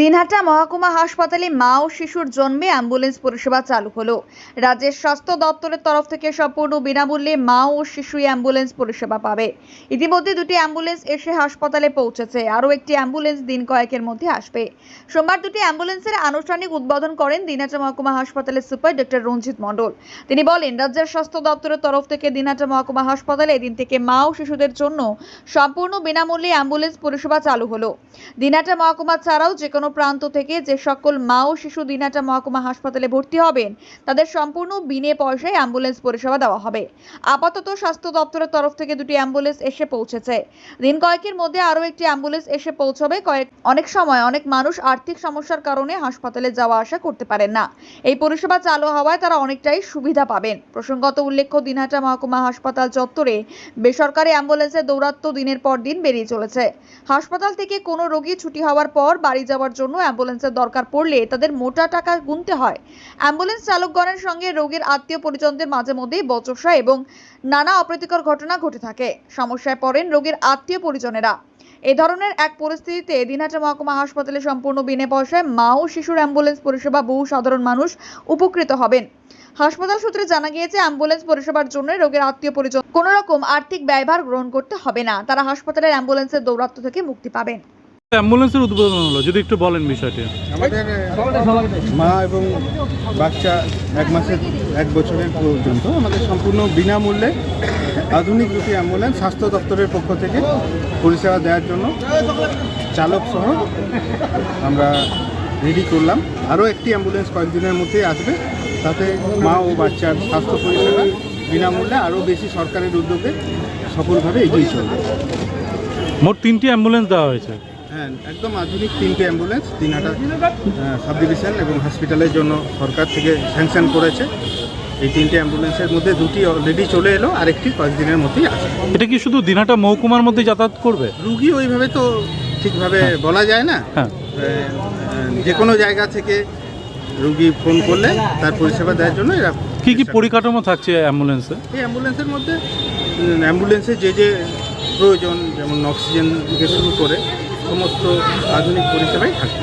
দিনহাটা মহকুমা হাসপাতালে মা ও শিশুর জন্মে অ্যাম্বুলেন্স পরিষেবা চালু হলো। রাজ্যের স্বাস্থ্য দপ্তরের তরফ থেকে সম্পূর্ণ বিনামূল্যে মা ও শিশু অ্যাম্বুলেন্স পরিষেবা পাবে। ইতিমধ্যে দুটি অ্যাম্বুলেন্স এসে হাসপাতালে পৌঁছেছে। আরও একটি অ্যাম্বুলেন্স দিন কয়েকের মধ্যে আসবে। সোমবার দুটি অ্যাম্বুলেন্সের আনুষ্ঠানিক উদ্বোধন করেন দিনহাটা মহকুমা হাসপাতালের সুপার ডক্টর রঞ্জিত মণ্ডল। তিনি বলেন, রাজ্যের স্বাস্থ্য দপ্তরের তরফ থেকে দিনহাটা মহকুমা হাসপাতালে এদিন থেকে মা ও শিশুদের জন্য সম্পূর্ণ বিনামূল্যে অ্যাম্বুলেন্স পরিষেবা চালু হলো। দিনহাটা মহকুমা ছাড়াও যে প্রান্ত থেকে যে সকল মা ও শিশু দিনহাটা মহকুমা হাসপাতালে ভর্তি হবেন, তাদের সম্পূর্ণ বিনে পয়সায় অ্যাম্বুলেন্স পরিষেবা দেওয়া হবে। আপাতত স্বাস্থ্য দপ্তরের তরফ থেকে দুটি অ্যাম্বুলেন্স এসে পৌঁছেছে। দিন কয়েকের মধ্যে আরও একটি অ্যাম্বুলেন্স এসে পৌঁছবে। কয়েক, অনেক সময় অনেক মানুষ আর্থিক সমস্যার কারণে হাসপাতালে যাওয়া আসা করতে পারেন না। এই পরিষেবা চালু হওয়ায় তারা অনেকটাই সুবিধা পাবেন। প্রসঙ্গত উল্লেখ্য দিনহাটা মহকুমা হাসপাতাল চত্বরে বেসরকারি অ্যাম্বুলেন্সের দৌরাত্ম্য দিনের পর দিন বেরিয়ে চলেছে। হাসপাতাল থেকে কোনো রোগী ছুটি হওয়ার পর বাড়ি যাওয়ার জন্য অ্যাম্বুলেন্সের দরকার পড়লে তাদের মোটা টাকা গুনতে হয়। অ্যাম্বুলেন্স চালকগণের সঙ্গে রোগীর আত্মীয় পরিজনদের মাঝে মধ্যেই বচসা এবং নানা অপ্রীতিকর ঘটনা ঘটে থাকে। সমস্যায় পড়েন রোগীর আত্মীয় পরিজনেরা। এই ধরনের এক পরিস্থিতিতে দিনহাটা মহকুমা হাসপাতালে সম্পূর্ণ বিনে পয়সায় মা ও শিশুর অ্যাম্বুলেন্স পরিষেবা বহু সাধারণ মানুষ উপকৃত হবেন। হাসপাতাল সূত্রে জানা গিয়েছে, অ্যাম্বুলেন্স পরিষেবার জন্য রোগের আত্মীয় পরিজন কোনো রকম আর্থিক ব্যয়ভার গ্রহণ করতে হবে না। তারা হাসপাতালের অ্যাম্বুলেন্সের দৌরাত্ম্য থেকে মুক্তি পাবেন। অ্যাম্বুলেন্সের উদ্বোধন হলো যদি একটু বলেন বিষয়টি। আমাদের মা এবং বাচ্চা এক মাসের এক বছরের পর্যন্ত আমাদের সম্পূর্ণ বিনামূল্যে আধুনিক দুটি অ্যাম্বুলেন্স স্বাস্থ্য দপ্তরের পক্ষ থেকে পরিষেবা দেওয়ার জন্য চালক সহ আমরা রেডি করলাম। আরও একটি অ্যাম্বুলেন্স কয়েকদিনের মধ্যেই আসবে। তাতে মা ও বাচ্চার স্বাস্থ্য পরিষেবা বিনামূল্যে আরও বেশি সরকারের উদ্যোগে সফলভাবে এগিয়ে চলবে। মোট তিনটি অ্যাম্বুলেন্স দেওয়া হয়েছে। হ্যাঁ একদম আধুনিক তিনটে অ্যাম্বুলেন্স তিনহাটা সাব ডিভিশন এবং হসপিটালের জন্য সরকার থেকে স্যাংশন করেছে। এই তিনটে অ্যাম্বুলেন্সের মধ্যে দুটি অলরেডি চলে এলো আরেকটি কয়েকদিনের মধ্যেই আসবে। এটা কি শুধু দিনহাটা মহকুমার মধ্যে যাতায়াত করবে? রুগী ওইভাবে তো ঠিকভাবে বলা যায় না। হ্যাঁ। যে কোনো জায়গা থেকে রুগী ফোন করলে তার পরিষেবা দেওয়ার জন্য এরা কী কি পরিকাঠামো থাকছে অ্যাম্বুলেন্সে এই অ্যাম্বুলেন্সের মধ্যে অ্যাম্বুলেন্সে যে যে প্রয়োজন যেমন অক্সিজেন থেকে শুরু করে সমস্ত আধুনিক পরিষেবাই থাকবে।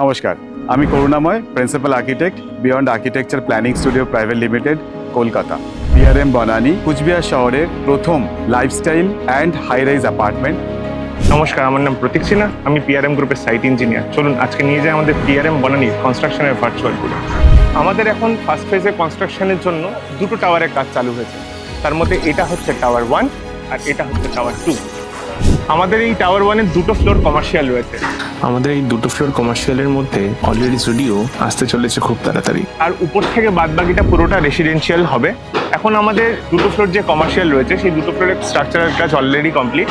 নমস্কার আমি Karunamoy principal architect beyond architecture planning studio private limited Kolkata BRM Banani Coochbehar শহরের প্রথম lifestyle and high rise apartment নমস্কার আমার নাম প্রতীক সিনহা আমি পিআরএম গ্রুপের সাইট ইঞ্জিনিয়ার চলুন আজকে নিয়ে যাই আমাদের পিআরএম বনানি কনস্ট্রাকশনের ভার্চুয়াল ট্যুরে আমাদের এখন ফার্স্ট ফেজে কনস্ট্রাকশনের জন্য দুটো টাওয়ারের কাজ চালু হয়েছে। তার মধ্যে এটা হচ্ছে টাওয়ার ওয়ান আর এটা হচ্ছে টাওয়ার টু আমাদের এই টাওয়ার ওয়ানের দুটো ফ্লোর কমার্শিয়াল রয়েছে। আমাদের এই দুটো ফ্লোর কমার্শিয়ালের মধ্যে অলরেডি স্টুডিও আসতে চলেছে খুব তাড়াতাড়ি। আর উপর থেকে বাদ বাকিটা পুরোটা রেসিডেন্সিয়াল হবে। এখন আমাদের দুটো ফ্লোর যে কমার্শিয়াল রয়েছে সেই দুটো ফ্লোরের স্ট্রাকচারের কাজ অলরেডি কমপ্লিট